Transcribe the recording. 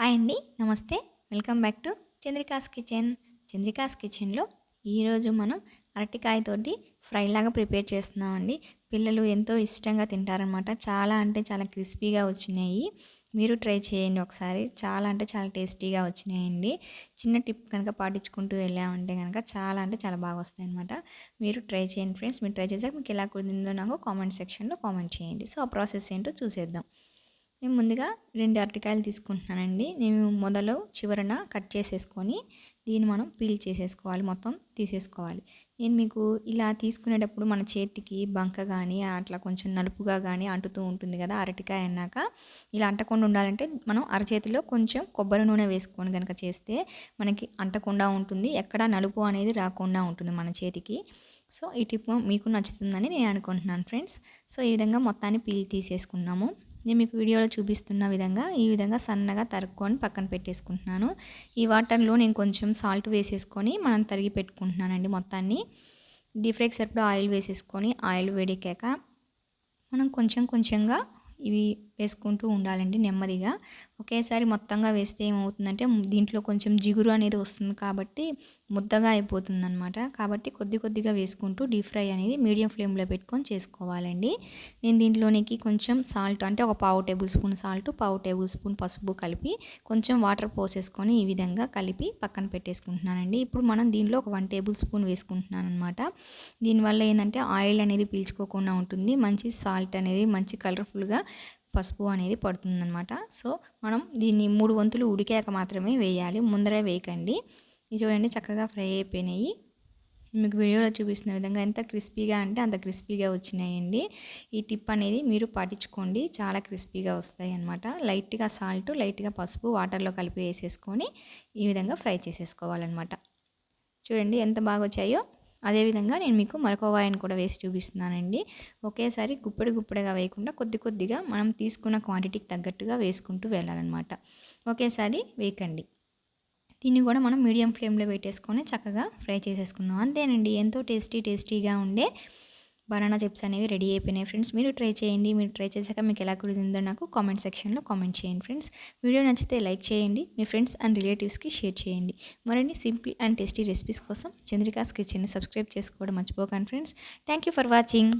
Hi అండి నమస్తే. Welcome back to Chandrika's kitchen. Chandrika's కిచెన్లో ఈరోజు మనం అరటికాయతోటి ఫ్రై లాగా ప్రిపేర్ చేస్తున్నామండి. పిల్లలు ఎంతో ఇష్టంగా తింటారనమాట చాలా అంటే చాలా క్రిస్పీగా వచ్చినాయి. మీరు ట్రై చేయండి ఒకసారి. చాలా అంటే చాలా టేస్టీగా వచ్చినాయండి. చిన్న టిప్ కనుక పాటించుకుంటూ వెళ్ళామంటే కనుక చాలా అంటే చాలా బాగా వస్తాయి అనమాట మీరు ట్రై చేయండి ఫ్రెండ్స్. మీరు ట్రై చేసాక మీకు ఎలా కుదిరిందో నాకు కామెంట్ సెక్షన్లో కామెంట్ చేయండి. సో ఆ ప్రాసెస్ ఏంటో చూసేద్దాం. నేను ముందుగా రెండు అరటికాయలు తీసుకుంటున్నానండి. నేను మొదలు చివరన కట్ చేసేసుకొని దీన్ని మనం పీల్ చేసేసుకోవాలి మొత్తం తీసేసుకోవాలి. నేను మీకు ఇలా తీసుకునేటప్పుడు మన చేతికి బంక కానీ అట్లా కొంచెం నలుపుగా కానీ అంటుతూ ఉంటుంది కదా అరటికాయ అన్నాక ఇలా అంటకుండా ఉండాలంటే మనం అరచేతిలో కొంచెం కొబ్బరి నూనె వేసుకొని కనుక చేస్తే మనకి అంటకుండా ఉంటుంది. ఎక్కడ నలుపు అనేది రాకుండా ఉంటుంది మన చేతికి. సో ఈ టిప్ మీకు నచ్చుతుందని నేను అనుకుంటున్నాను ఫ్రెండ్స్. సో ఈ విధంగా మొత్తాన్ని పీల్ తీసేసుకున్నాము. నేను మీకు వీడియోలో చూపిస్తున్న విధంగా ఈ విధంగా సన్నగా తరుక్కొని పక్కన పెట్టేసుకుంటున్నాను. ఈ వాటర్లో నేను కొంచెం సాల్ట్ వేసేసుకొని మనం తరిగి పెట్టుకుంటున్నానండి మొత్తాన్ని. డీప్ ఫ్రైకి సరిపడా ఆయిల్ వేసేసుకొని ఆయిల్ వేడెక్కాక మనం కొంచెం కొంచెంగా ఇవి వేసుకుంటూ ఉండాలండి నెమ్మదిగా. ఒకేసారి మొత్తంగా వేస్తే ఏమవుతుందంటే దీంట్లో కొంచెం జిగురు అనేది వస్తుంది కాబట్టి ముద్దగా అయిపోతుంది అనమాట కాబట్టి కొద్ది కొద్దిగా వేసుకుంటూ డీప్ ఫ్రై అనేది మీడియం ఫ్లేమ్లో పెట్టుకొని చేసుకోవాలండి. నేను దీంట్లోనికి కొంచెం సాల్ట్ అంటే ఒక పావు టేబుల్ స్పూన్ సాల్ట్ పావు టేబుల్ స్పూన్ పసుపు కలిపి కొంచెం వాటర్ పోసేసుకొని ఈ విధంగా కలిపి పక్కన పెట్టేసుకుంటున్నానండి. ఇప్పుడు మనం దీనిలో ఒక వన్ టేబుల్ స్పూన్ వేసుకుంటున్నాను అనమాట దీనివల్ల ఏంటంటే ఆయిల్ అనేది పీల్చుకోకుండా ఉంటుంది. మంచి సాల్ట్ అనేది మంచి కలర్ఫుల్గా పసుపు అనేది పడుతుందనమాట సో మనం దీన్ని మూడు వంతులు ఉడికాక మాత్రమే వేయాలి. ముందరే వేయకండి. ఇది చూడండి చక్కగా ఫ్రై అయిపోయినాయి. మీకు వీడియోలో చూపిస్తున్న విధంగా ఎంత క్రిస్పీగా అంటే అంత క్రిస్పీగా వచ్చినాయండి. ఈ టిప్ అనేది మీరు పాటించుకోండి. చాలా క్రిస్పీగా వస్తాయి అనమాట లైట్గా సాల్ట్ లైట్గా పసుపు వాటర్లో కలిపి వేసేసుకొని ఈ విధంగా ఫ్రై చేసేసుకోవాలన్నమాట. చూడండి ఎంత బాగా వచ్చాయో. అదేవిధంగా నేను మీకు మరొక వాయిని కూడా వేసి చూపిస్తున్నానండి. ఒకేసారి గుప్పడి గుప్పడిగా వేయకుండా కొద్ది కొద్దిగా మనం తీసుకున్న క్వాంటిటీకి తగ్గట్టుగా వేసుకుంటూ వెళ్ళాలన్నమాట. ఒకేసారి వేయకండి. దీన్ని కూడా మనం మీడియం ఫ్లేమ్లో పెట్టేసుకొని చక్కగా ఫ్రై చేసేసుకుందాం. అంతేనండి. ఎంతో టేస్టీ టేస్టీగా ఉండే బనానా చిప్స్ అనేవి రెడీ అయిపోయినాయి ఫ్రెండ్స్. మీరు ట్రై చేయండి. మీరు ట్రై చేశాక మీకు ఎలా కుదిరిందో నాకు కామెంట్ సెక్షన్లో కామెంట్ చేయండి ఫ్రెండ్స్. వీడియో నచ్చితే లైక్ చేయండి. మీ ఫ్రెండ్స్ అండ్ రిలేటివ్స్కి షేర్ చేయండి. మరిన్ని సింప్లీ అండ్ టేస్టీ రెసిపీస్ కోసం చంద్రికాస్ కిచెన్ని సబ్స్క్రైబ్ చేసుకోవడం మర్చిపోకండి friends. Thank you for watching.